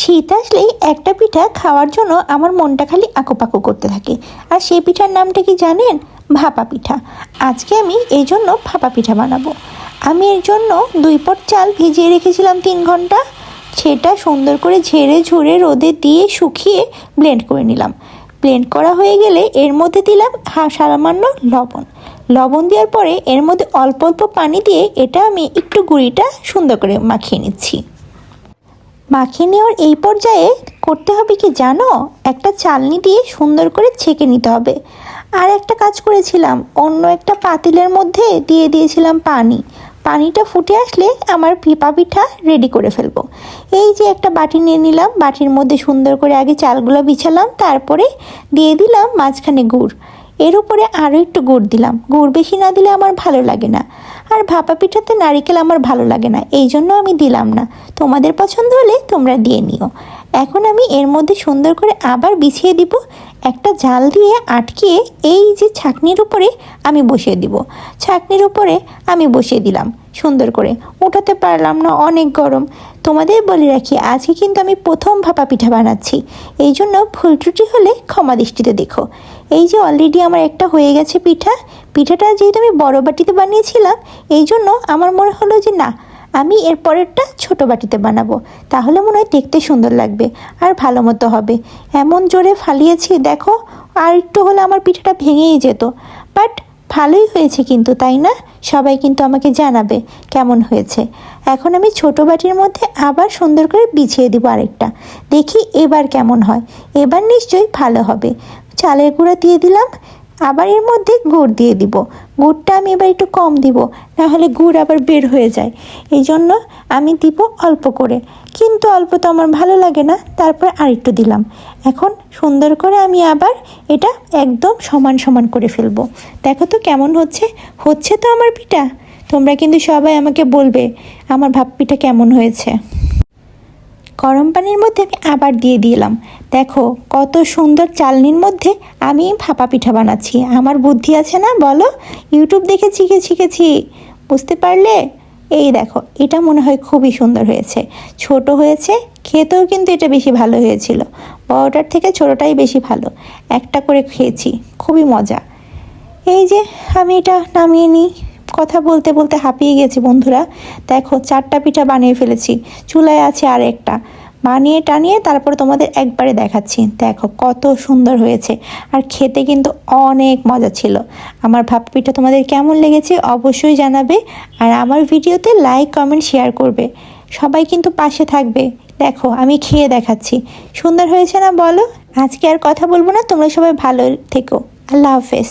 শীত আসলেই একটা পিঠা খাওয়ার জন্য আমার মনটা খালি আঁকোপাকো করতে থাকে। আর সেই পিঠার নামটা কি জানেন? ভাপা পিঠা। আজকে আমি এই জন্য ভাপা পিঠা বানাবো। আমি এর জন্য দুই পট চাল ভিজিয়ে রেখেছিলাম তিন ঘণ্টা। সেটা সুন্দর করে ঝেড়ে ঝুড়ে রোদে দিয়ে শুকিয়ে ব্লেন্ড করে নিলাম। ব্লেন্ড করা হয়ে গেলে এর মধ্যে দিলাম সামান্য লবণ। লবণ দেওয়ার পরে এর মধ্যে অল্প অল্প পানি দিয়ে এটা আমি একটু গুঁড়িটা সুন্দর করে মাখিয়ে নিচ্ছি। মাখিয়ে নেওয়ার এই পর্যায়ে করতে হবে কি জানো? একটা চালনি দিয়ে সুন্দর করে ছেঁকে নিতে হবে। আর একটা কাজ করেছিলাম, অন্য একটা পাতিলের মধ্যে দিয়ে দিয়েছিলাম পানি। পানিটা ফুটে আসলে আমার পিপা পিঠা রেডি করে ফেলব। এই যে একটা বাটি নিয়ে নিলাম, বাটির মধ্যে সুন্দর করে আগে চালগুলো বিছালাম, তারপরে দিয়ে দিলাম মাঝখানে গুড়। এর উপরে আরও একটু গুড় দিলাম। গুড় বেশি না দিলে আমার ভালো লাগে না। আর ভাপা পিঠাতে নারিকেল আমার ভালো লাগে না, এই জন্য আমি দিলাম না। তোমাদের পছন্দ হলে তোমরা দিয়ে নিও। এখন আমি এর মধ্যে সুন্দর করে আবার বিছিয়ে দিব, একটা জাল দিয়ে আটকিয়ে এই যে ছাকনির উপরে আমি বসিয়ে দিব। ছাকনির উপরে আমি বসিয়ে দিলাম। সুন্দর করে। উঠাতে পারলাম না, অনেক গরম। তোমাদের বলে রাখি, আজকে কিন্তু আমি প্রথম ভাপা পিঠা বানাচ্ছি। এই জন্য ভুল ত্রুটি হলে ক্ষমা দৃষ্টিতে দেখো। এই যে অলরেডি আমার একটা হয়ে গেছে পিঠা, পিঠাটা যেহেতু আমি বড় বাটিতে বানিয়েছিলাম, এই জন্য আমার মনে হলো যে না, আমি এর পরেরটা ছোট বাটিতে বানাবো। তাহলে মনে হয় দেখতে সুন্দর লাগবে আর ভালো মতো হবে। এমন জোরে ফালিয়েছি, দেখো, আর একটু হলে আমার পিঠাটা ভেঙেই যেত। বাট ভালোই হয়েছে কিন্তু, তাই না? সবাই কিন্তু আমাকে জানাবে কেমন হয়েছে। এখন আমি ছোট বাটির মধ্যে আবার সুন্দর করে বিছিয়ে দিব আরেকটা। দেখি এবার কেমন হয়। এবার নিশ্চয়ই ভালো হবে। চালের গুঁড়া দিয়ে দিলাম। আবার এর মধ্যে গুড় দিয়ে দিব। গুড়টা আমি এবার একটু কম দিব না হলে গুড় আবার বের হয়ে যায়। এই জন্য আমি দিব অল্প করে। কিন্তু অল্প তো আমার ভালো লাগে না, তারপর আর একটু দিলাম। এখন সুন্দর করে আমি আবার এটা একদম সমান সমান করে ফেলব। দেখো তো কেমন হচ্ছে। হচ্ছে তো আমার পিঠা। তোমরা কিন্তু সবাই আমাকে বলবে, আমার ভাপ পিঠা কেমন হয়েছে। গরম পানির মধ্যে আমি আবার দিয়ে দিলাম। দেখো, কত সুন্দর চালনির মধ্যে আমি ভাপা পিঠা বানাচ্ছি। আমার বুদ্ধি আছে না, বলো? ইউটিউব দেখে শিখে শিখেছি বুঝতে পারলে? এই দেখো, এটা মনে হয় খুবই সুন্দর হয়েছে। ছোট হয়েছে, খেতেও কিন্তু এটা বেশি ভালো হয়েছিল। বড়টার থেকে ছোটোটাই বেশি ভালো। একটা করে খেয়েছি, খুবই মজা। এই যে, আমি এটা নামিয়ে নিই। কথা বলতে বলতে হাঁপিয়ে গেছি বন্ধুরা। দেখো, চারটা পিঠা বানিয়ে ফেলেছি। চুলায় আছে আর একটা বানিয়ে টানিয়ে তারপর তোমাদের একবারে দেখাচ্ছি। দেখো, কত সুন্দর হয়েছে। আর খেতে কিন্তু অনেক মজা ছিল। আমার ভাপ পিঠা তোমাদের কেমন লেগেছে অবশ্যই জানাবে। আর আমার ভিডিওতে লাইক কমেন্ট শেয়ার করবে। সবাই কিন্তু পাশে থাকবে। দেখো, আমি খেয়ে দেখাচ্ছি। সুন্দর হয়েছে না বলো? আজকে আর কথা বলব না। তোমরা সবাই ভালো থেকো। আল্লাহ হাফেজ।